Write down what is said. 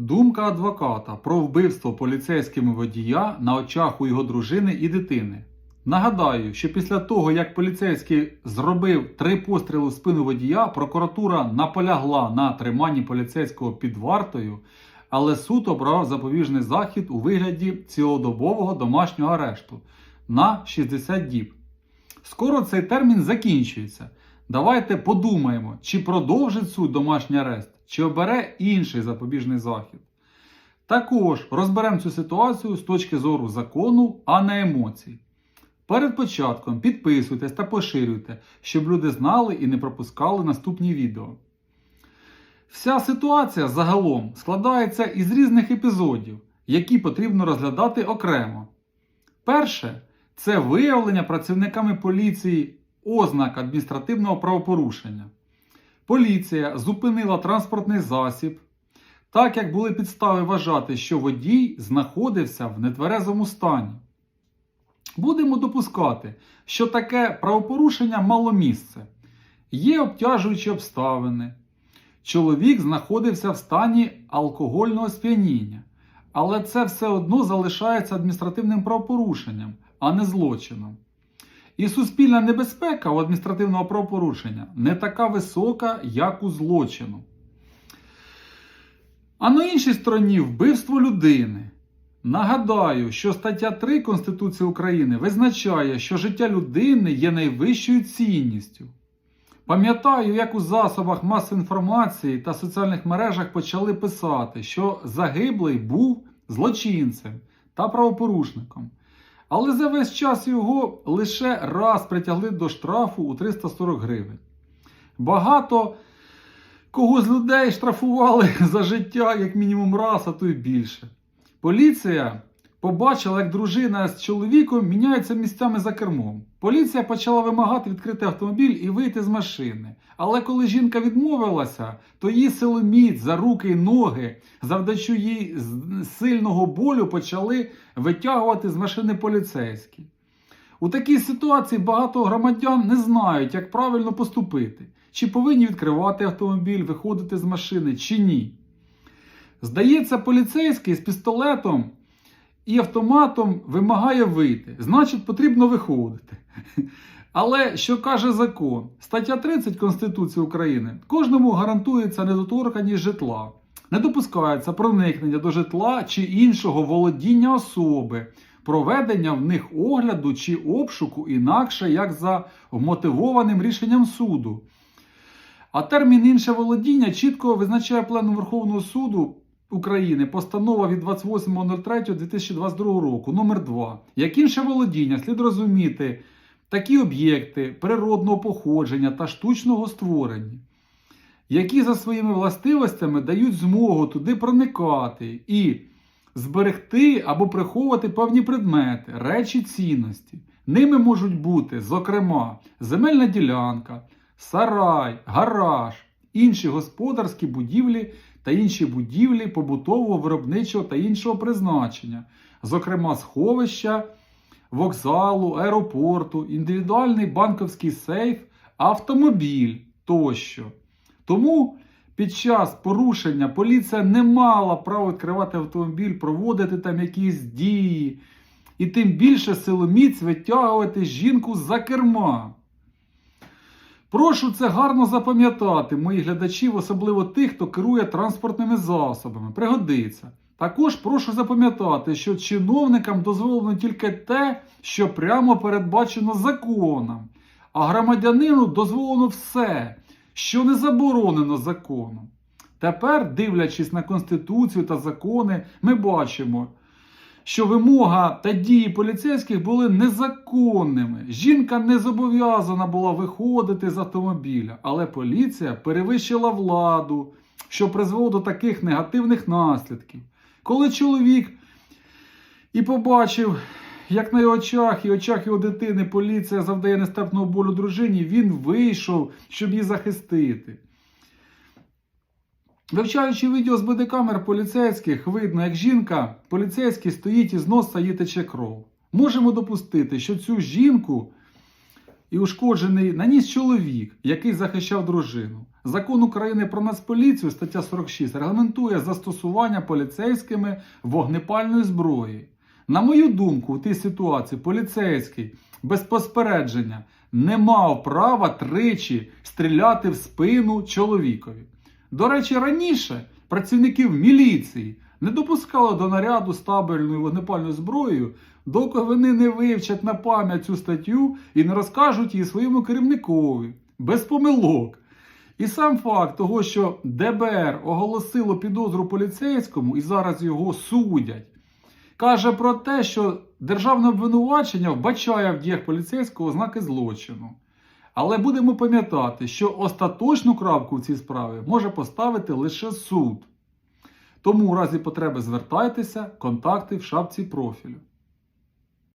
Думка адвоката про вбивство поліцейськими водія на очах у його дружини і дитини. Нагадаю, що після того, як поліцейський зробив три постріли в спину водія, прокуратура наполягла на триманні поліцейського під вартою, але суд обрав запобіжний захід у вигляді цілодобового домашнього арешту на 60 діб. Скоро цей термін закінчується. Давайте подумаємо, чи продовжить суд домашній арест, чи обере інший запобіжний захід. Також розберемо цю ситуацію з точки зору закону, а не емоцій. Перед початком підписуйтесь та поширюйте, щоб люди знали і не пропускали наступні відео. Вся ситуація загалом складається із різних епізодів, які потрібно розглядати окремо. Перше це виявлення працівниками поліції ознак адміністративного правопорушення. Поліція зупинила транспортний засіб, так як були підстави вважати, що водій знаходився в нетверезому стані. Будемо допускати, що таке правопорушення мало місце. Є обтяжуючі обставини. Чоловік знаходився в стані алкогольного сп'яніння, але це все одно залишається адміністративним правопорушенням, а не злочином. І суспільна небезпека у адміністративного правопорушення не така висока, як у злочину. А на іншій стороні вбивство людини. Нагадаю, що стаття 3 Конституції України визначає, що життя людини є найвищою цінністю. Пам'ятаю, як у засобах масової інформації та соціальних мережах почали писати, що загиблий був злочинцем та правопорушником. Але за весь час його лише раз притягли до штрафу у 340 гривень. Багато кого з людей штрафували за життя як мінімум раз, а то й більше. Поліція побачила, як дружина з чоловіком міняються місцями за кермом. Поліція почала вимагати відкрити автомобіль і вийти з машини. Але коли жінка відмовилася, то її силоміць за руки і ноги, завдачу їй сильного болю, почали витягувати з машини поліцейські. У такій ситуації багато громадян не знають, як правильно поступити, чи повинні відкривати автомобіль, виходити з машини, чи ні. Здається, поліцейський з пістолетом і автоматом вимагає вийти. Значить, потрібно виходити. Але що каже закон? Стаття 30 Конституції України кожному гарантується недоторканість житла. Не допускається проникнення до житла чи іншого володіння особи, проведення в них огляду чи обшуку інакше як за вмотивованим рішенням суду. А термін інше володіння чітко визначає пленум Верховного суду України постанова від 28.03.2022 року номер 2 Як інше володіння слід розуміти такі об'єкти природного походження та штучного створення, які за своїми властивостями дають змогу туди проникати і зберегти або приховувати певні предмети, речі цінності. Ними можуть бути, зокрема, земельна ділянка, сарай, гараж, інші господарські будівлі та інші будівлі побутового, виробничого та іншого призначення, зокрема сховища, вокзалу, аеропорту, індивідуальний банківський сейф, автомобіль тощо. Тому під час порушення поліція не мала права відкривати автомобіль, проводити там якісь дії, і тим більше силоміць витягувати жінку за керма. Прошу це гарно запам'ятати, мої глядачів, особливо тих, хто керує транспортними засобами. Пригодиться. Також прошу запам'ятати, що чиновникам дозволено тільки те, що прямо передбачено законом, а громадянину дозволено все, що не заборонено законом. Тепер, дивлячись на Конституцію та закони, ми бачимо, що вимога та дії поліцейських були незаконними. Жінка не зобов'язана була виходити з автомобіля, але поліція перевищила владу, що призвело до таких негативних наслідків. Коли чоловік і побачив, як на його очах і очах його дитини поліція завдає нестерпного болю дружині, він вийшов, щоб її захистити. Вивчаючи відео з бодикамер поліцейських, видно, як жінка поліцейський стоїть і з носа їй тече кров. Можемо допустити, що цю жінку і ушкоджений наніс чоловік, який захищав дружину. Закон України про Нацполіцію, стаття 46, регламентує застосування поліцейськими вогнепальної зброї. На мою думку, у тій ситуації поліцейський без поспередження не мав права тричі стріляти в спину чоловікові. До речі, раніше працівників міліції не допускали до наряду з табельною вогнепальною зброєю, доки вони не вивчать на пам'ять цю статтю і не розкажуть її своєму керівникові без помилок. І сам факт того, що ДБР оголосило підозру поліцейському і зараз його судять, каже про те, що державне обвинувачення вбачає в діях поліцейського ознаки злочину. Але будемо пам'ятати, що остаточну крапку в цій справі може поставити лише суд. Тому у разі потреби звертайтеся, контакти в шапці профілю.